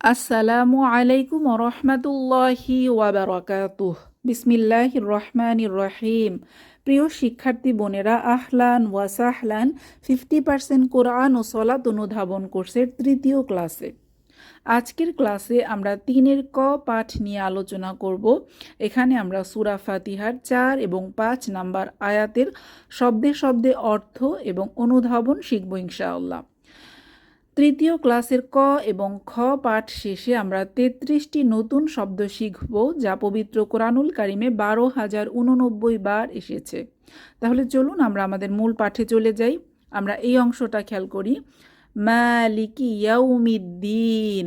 আসসালামু আলাইকুম রহমতুল্লাহি ওয়াবারাকাতুহ। বিসমিল্লাহ রহমান রহিম প্রিয় শিক্ষার্থী বোনেরা, আহলান ওয়াসাহলান ফিফটি পার্সেন্ট কোরআন ও সলাত অনুধাবন কোর্সের তৃতীয় ক্লাসে। আজকের ক্লাসে আমরা তিনের ক পাঠ নিয়ে আলোচনা করব। এখানে আমরা সুরা ফাতিহার চার এবং পাঁচ নাম্বার আয়াতের শব্দে শব্দে অর্থ এবং অনুধাবন শিখব ইনশাআল্লাহ। তৃতীয় ক্লাসের ক এবং খ পাঠ শেষে আমরা তেত্রিশটি নতুন শব্দ শিখব যা পবিত্র কোরআনুল কারিমে বারো হাজার উননব্বই বার এসেছে। তাহলে চলুন আমরা আমাদের মূল পাঠে চলে যাই। আমরা এই অংশটা খেয়াল করি। মালিকি ইয়াউমিদ্দিন।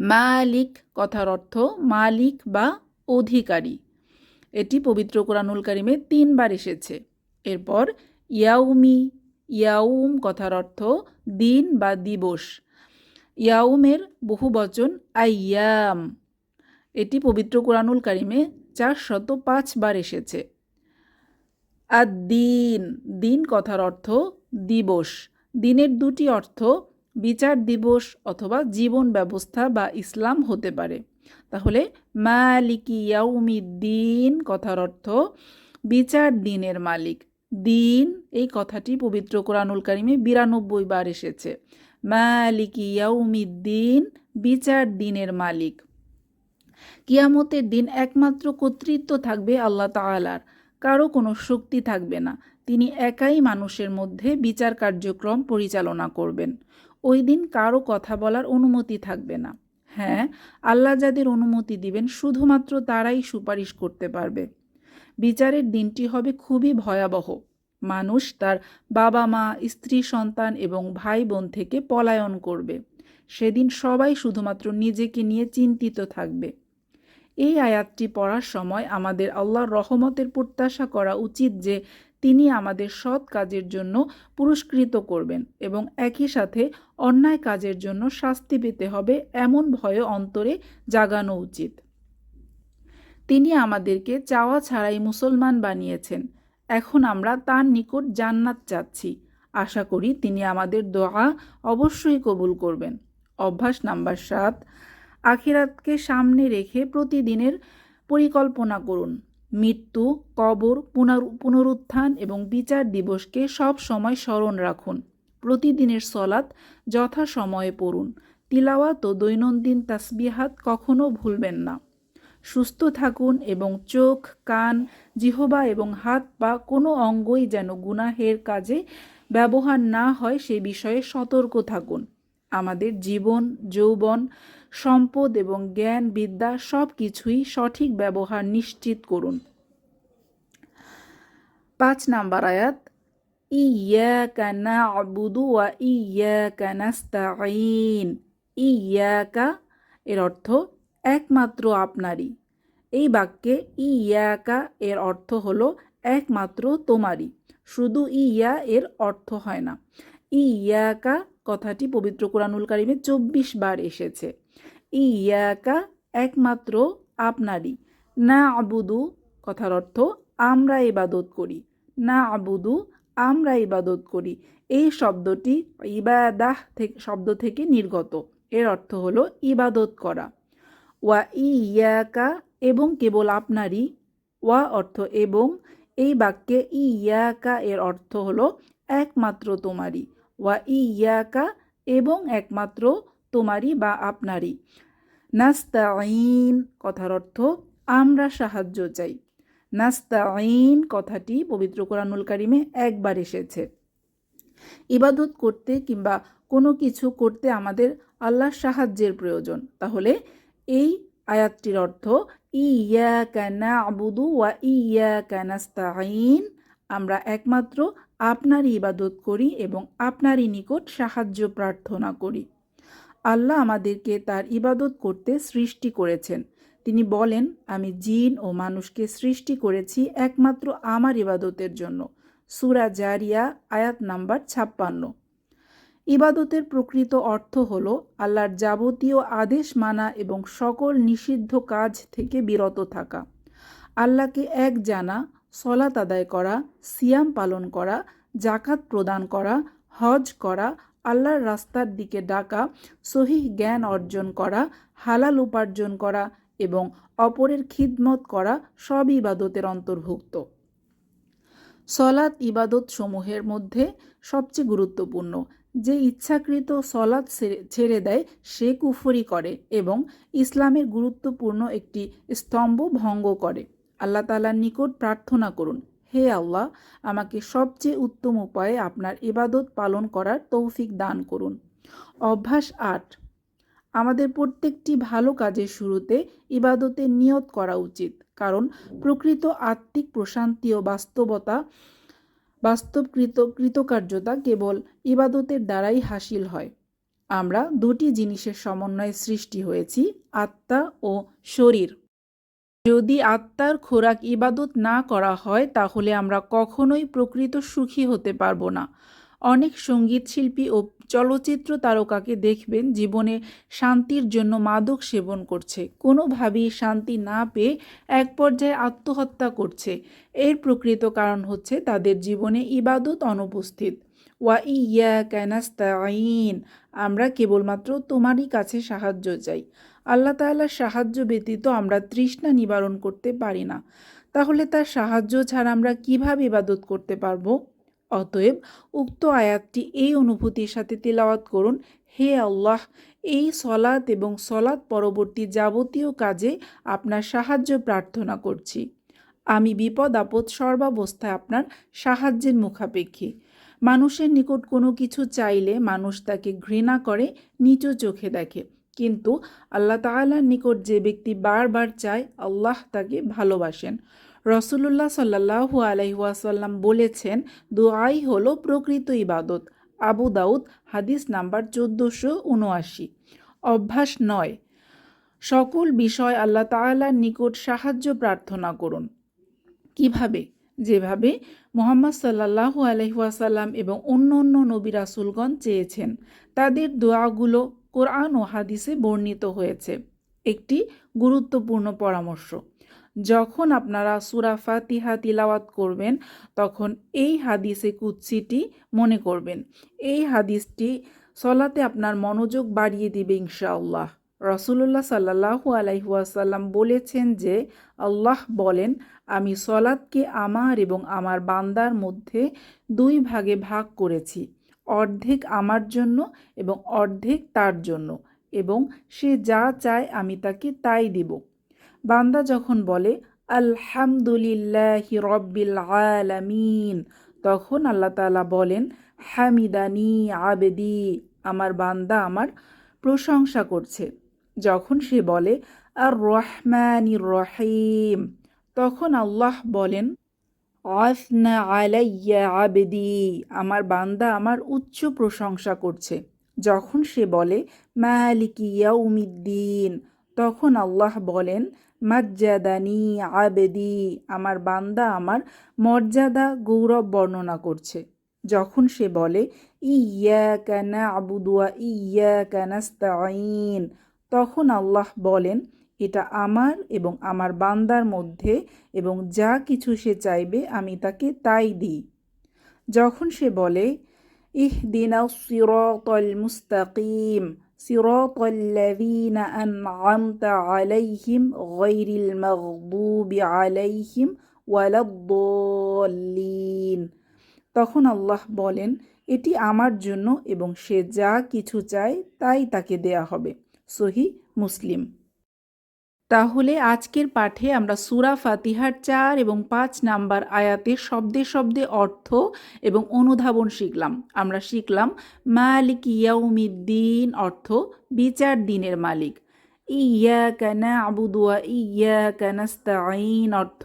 মালিক কথার অর্থ মালিক বা অধিকারী। এটি পবিত্র কোরআনুল কারিমে তিনবার এসেছে। এরপর ইয়াউমি ইয়াউম কথার অর্থ দিন বা দিবস। ইয়াউমের বহু বচন আইয়াম। এটি পবিত্র কোরআনুল কারিমে চারশত পাঁচবার এসেছে। আর দিন দিন কথার অর্থ দিবস। দিনের দুটি অর্থ বিচার দিবস অথবা জীবন ব্যবস্থা বা ইসলাম হতে পারে। তাহলে মালিকি দিন কথার অর্থ বিচার দিনের মালিক। দিন, এই কথাটি পবিত্র কোরআনুল কারিমে বিরানব্বই বার এসেছে। মালিক দিন বিচার দিনের মালিক। কিয়ামতের দিন একমাত্র কর্তৃত্ব থাকবে আল্লাহ তালার কারও কোনো শক্তি থাকবে না। তিনি একাই মানুষের মধ্যে বিচার কার্যক্রম পরিচালনা করবেন। ওই দিন কারও কথা বলার অনুমতি থাকবে না। হ্যাঁ আল্লাহ যাদের অনুমতি দিবেন, শুধুমাত্র তারাই সুপারিশ করতে পারবে। বিচারের দিনটি হবে খুবই ভয়াবহ। মানুষ তার বাবা মা স্ত্রী, সন্তান এবং ভাই বোন থেকে পলায়ন করবে। সেদিন সবাই শুধুমাত্র নিজেকে নিয়ে চিন্তিত থাকবে। এই আয়াতটি পড়ার সময় আমাদের আল্লাহর রহমতের প্রত্যাশা করা উচিত যে তিনি আমাদের সৎ কাজের জন্য পুরস্কৃত করবেন এবং একই সাথে অন্যায় কাজের জন্য শাস্তি পেতে হবে এমন ভয়ে অন্তরে জাগানো উচিত। তিনি আমাদেরকে চাওয়া ছাড়াই মুসলমান বানিয়েছেন। এখন আমরা তার নিকট জান্নাত চাচ্ছি। আশা করি তিনি আমাদের দোয়া অবশ্যই কবুল করবেন। অভ্যাস নাম্বার সাত, আখিরাতকে সামনে রেখে প্রতিদিনের পরিকল্পনা করুন। মৃত্যু, কবর পুনরুত্থান এবং বিচার দিবসকে সব সময় স্মরণ রাখুন। প্রতিদিনের সলাৎ যথাসময়ে পড়ুন। তিলাওয়াত ও দৈনন্দিন তাসবিহাত কখনো ভুলবেন না। সুস্থ থাকুন এবং চোখ, কান, জিহবা এবং হাত বা কোনো অঙ্গই যেন গুনাহের কাজে ব্যবহার না হয় সে বিষয়ে সতর্ক থাকুন। আমাদের জীবন, যৌবন, সম্পদ এবং জ্ঞান, বিদ্যা সব কিছুই সঠিক ব্যবহার নিশ্চিত করুন। পাঁচ নাম্বার আয়াত ইয়াকা নাবুদু ওয়া ইয়াকা নাস্তাঈন। ইয়াকা এর অর্থ একমাত্র আপনারই। এই বাক্যে ইয়াকা এর অর্থ হলো একমাত্র তোমারই। শুধু ইয়া এর অর্থ হয় না। ইয়াকা কথাটি পবিত্র কোরআনুল কারিমে চব্বিশ বার এসেছে। ইয়াকা একমাত্র আপনারই। না আবুদু কথার অর্থ আমরা ইবাদত করি। না আবুদু আমরা ইবাদত করি। এই শব্দটি ইবাদাহ থেকে, শব্দ থেকে নির্গত। এর অর্থ হলো ইবাদত করা। ওয়া ইয়াকা এবং কেবল আপনারই। ওয়া অর্থ এবং। এই বাক্যে ই ইয়াকা এর অর্থ হলো একমাত্র তোমারই। ওয়া ইয়াকা এবং একমাত্র তোমারই বা আপনারই। নাস্তাইন কথার অর্থ আমরা সাহায্য চাই। নাস্তাইন কথাটি পবিত্র কোরআনুল কারিমে একবার এসেছে। ইবাদত করতে কিংবা কোনো কিছু করতে আমাদের আল্লাহর সাহায্যের প্রয়োজন। তাহলে এই আয়াতটির অর্থ ইয়া ক্যানা আবুদু ওয়া ইয়া ক্যানাস্তাইন আমরা একমাত্র আপনারই ইবাদত করি এবং আপনারই নিকট সাহায্য প্রার্থনা করি। আল্লাহ আমাদেরকে তার ইবাদত করতে সৃষ্টি করেছেন। তিনি বলেন, আমি জিন ও মানুষকে সৃষ্টি করেছি একমাত্র আমার ইবাদতের জন্য। সুরা জারিয়া, আয়াত নাম্বার ছাপ্পান্ন। ইবাদতের প্রকৃত অর্থ হল আল্লাহর যাবতীয় আদেশ মানা এবং সকল নিষিদ্ধ কাজ থেকে বিরত থাকা। আল্লাহকে এক জানা, সলাত আদায় করা, সিয়াম পালন করা জাকাত প্রদান করা, হজ করা, আল্লাহর রাস্তার দিকে ডাকা সহিহ জ্ঞান অর্জন করা, হালাল উপার্জন করা এবং অপরের খিদমত করা সব ইবাদতের অন্তর্ভুক্ত। সলাৎ ইবাদত সমূহের মধ্যে সবচেয়ে গুরুত্বপূর্ণ যে ইচ্ছাকৃত সলাদ ছেড়ে দেয়, সে কুফরি করে এবং ইসলামের গুরুত্বপূর্ণ একটি স্তম্ভ ভঙ্গ করে। আল্লাহ তালার নিকট প্রার্থনা করুন, হে আল্লাহ, আমাকে সবচেয়ে উত্তম উপায়ে আপনার ইবাদত পালন করার তৌফিক দান করুন। অভ্যাস আট, আমাদের প্রত্যেকটি ভালো কাজের শুরুতে ইবাদতে নিয়ত করা উচিত, কারণ প্রকৃত আত্মিক প্রশান্তি ও বাস্তবতা বাস্তবকৃত কৃতকার্যতা কেবল ইবাদতের দ্বারাই হাসিল হয়। আমরা দুটি জিনিসের সমন্বয়ে সৃষ্টি হয়েছি, আত্মা ও শরীর। যদি আত্মার খোরাক ইবাদত না করা হয়, তাহলে আমরা কখনোই প্রকৃত সুখী হতে পারব না। অনেক সংগীত শিল্পী ও চলচ্চিত্র তারকাকে দেখবেন জীবনে শান্তির জন্য মাদক সেবন করছে। কোনোভাবেই শান্তি না পেয়ে এক পর্যায়ে আত্মহত্যা করছে। এর প্রকৃত কারণ হচ্ছে তাদের জীবনে ইবাদত অনুপস্থিত। ওয়া ইয়া ক্যানাস্তাইন আমরা কেবলমাত্র তোমারই কাছে সাহায্য চাই। আল্লাহ তাল্লার সাহায্য ব্যতীত আমরা তৃষ্ণা নিবারণ করতে পারি না। তাহলে তার সাহায্য ছাড়া আমরা কীভাবে ইবাদত করতে পারব? অতএব উক্ত আয়াতটি এই অনুভূতির সাথে তেলাওয়াত করুন, হে আল্লাহ, এই সলাৎ এবং সলাৎ পরবর্তী যাবতীয় কাজে আপনার সাহায্য প্রার্থনা করছি। আমি বিপদ আপদ সর্বাবস্থায় আপনার সাহায্যের মুখাপেক্ষী। মানুষের নিকট কোনো কিছু চাইলে মানুষ তাকে ঘৃণা করে, নিচু চোখে দেখে। কিন্তু আল্লাহ তাআলার নিকট যে ব্যক্তি বারবার চায়, আল্লাহ তাকে ভালোবাসেন। রসুল্লাহ সাল্লাহু আলাইহাসাল্লাম বলেছেন, দোয়াই হলো প্রকৃত ইবাদত। আবু দাউদ, হাদিস নাম্বার চোদ্দোশো উনআশি। অভ্যাস নয়, সকল বিষয় আল্লাহ তাআলার নিকট সাহায্য প্রার্থনা করুন। কীভাবে? যেভাবে মোহাম্মদ সাল্লাহু আলহিহাসাল্লাম এবং অন্য অন্য নবী রাসুলগণ চেয়েছেন, তাদের দোয়াগুলো কোরআন ও হাদিসে বর্ণিত হয়েছে। একটি গুরুত্বপূর্ণ পরামর্শ যখন আপনারা সুরা ফাতিহা তিলাওয়াত করবেন, তখন এই হাদিসে কুৎসিটি মনে করবেন। এই হাদিসটি সলাতে আপনার মনোযোগ বাড়িয়ে দিবে ইনশাআল্লাহ। রসুল্লাহ সাল্লাহু আলাইহুয়াসাল্লাম বলেছেন যে, আল্লাহ বলেন, আমি সলাদকে আমার এবং আমার বান্দার মধ্যে দুই ভাগে ভাগ করেছি। অর্ধেক আমার জন্য এবং অর্ধেক তার জন্য এবং সে যা চায় আমি তাকে তাই দিব। বান্দা যখন বলে, আলহামদুলিল্লাহ রব্বিল আলামিন, তখন আল্লাহ তালা বলেন, হামিদানি আবেদি, আমার বান্দা আমার প্রশংসা করছে। যখন সে বলে আর রহমান রহিম, তখন আল্লাহ বলেন আসনা আলাইয়া আবেদি, আমার বান্দা আমার উচ্চ প্রশংসা করছে। যখন সে বলে মালিকিয়া উমিদ্দিন তখন আল্লাহ বলেন, মাজ্জাদানি আবেদি আমার বান্দা আমার মর্যাদা, গৌরব বর্ণনা করছে। যখন সে বলে ইয়া কানা আবুদুয়া ইয়া কানাস্তাইন তখন আল্লাহ বলেন, এটা আমার এবং আমার বান্দার মধ্যে এবং যা কিছু সে চাইবে আমি তাকে তাই দিই। যখন সে বলে ইহ দিনাউ সিরতল মুস্তাকিম صراط الذين أنعمت عليهم غير المغضوب عليهم ولا الضالين তখন আল্লাহ বলেন এটি আমার জন্য এবং সে যা কিছু চায় তাই তাকে দেয়া হবে সহি মুসলিম তাহলে আজকের পাঠে আমরা সুরা ফাতিহার চার এবং পাঁচ নাম্বার আয়াতের শব্দে শব্দে অর্থ এবং অনুধাবন শিখলাম। আমরা শিখলাম মালিক ইয়াউমিদ্দিন, অর্থ বিচার দিনের মালিক। ইয়া কানা আবুদুয়া ইয়া কানাস্তাইন অর্থ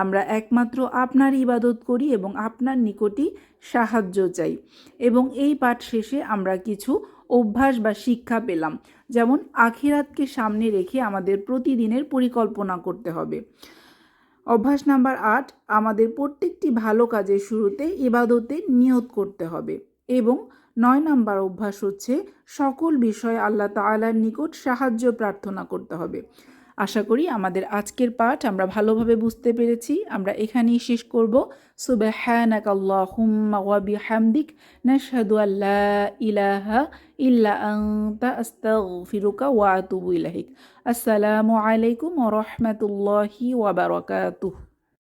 আমরা একমাত্র আপনার ইবাদত করি এবং আপনার নিকটই সাহায্য চাই। এবং এই পাঠ শেষে আমরা কিছু অভ্যাস বা শিক্ষা পেলাম। যেমন আখিরাতকে সামনে রেখে আমাদের প্রতিদিনের পরিকল্পনা করতে হবে। অভ্যাস নাম্বার আট, আমাদের প্রত্যেকটি ভালো কাজের শুরুতে ইবাদতে নিয়ত করতে হবে এবং নয় নাম্বার অভ্যাস হচ্ছে সকল বিষয়ে আল্লাহ তালার নিকট সাহায্য প্রার্থনা করতে হবে। আশা করি আমাদের আজকের পাঠ আমরা ভালোভাবে বুঝতে পেরেছি। আমরা এখানেই শেষ করব। সুবে আল্লাহুম্মা ওয়া বিহামদিক। ইলাহা আসসালামু আলাইকুম ওয়া রাহমাতুল্লাহি ওয়া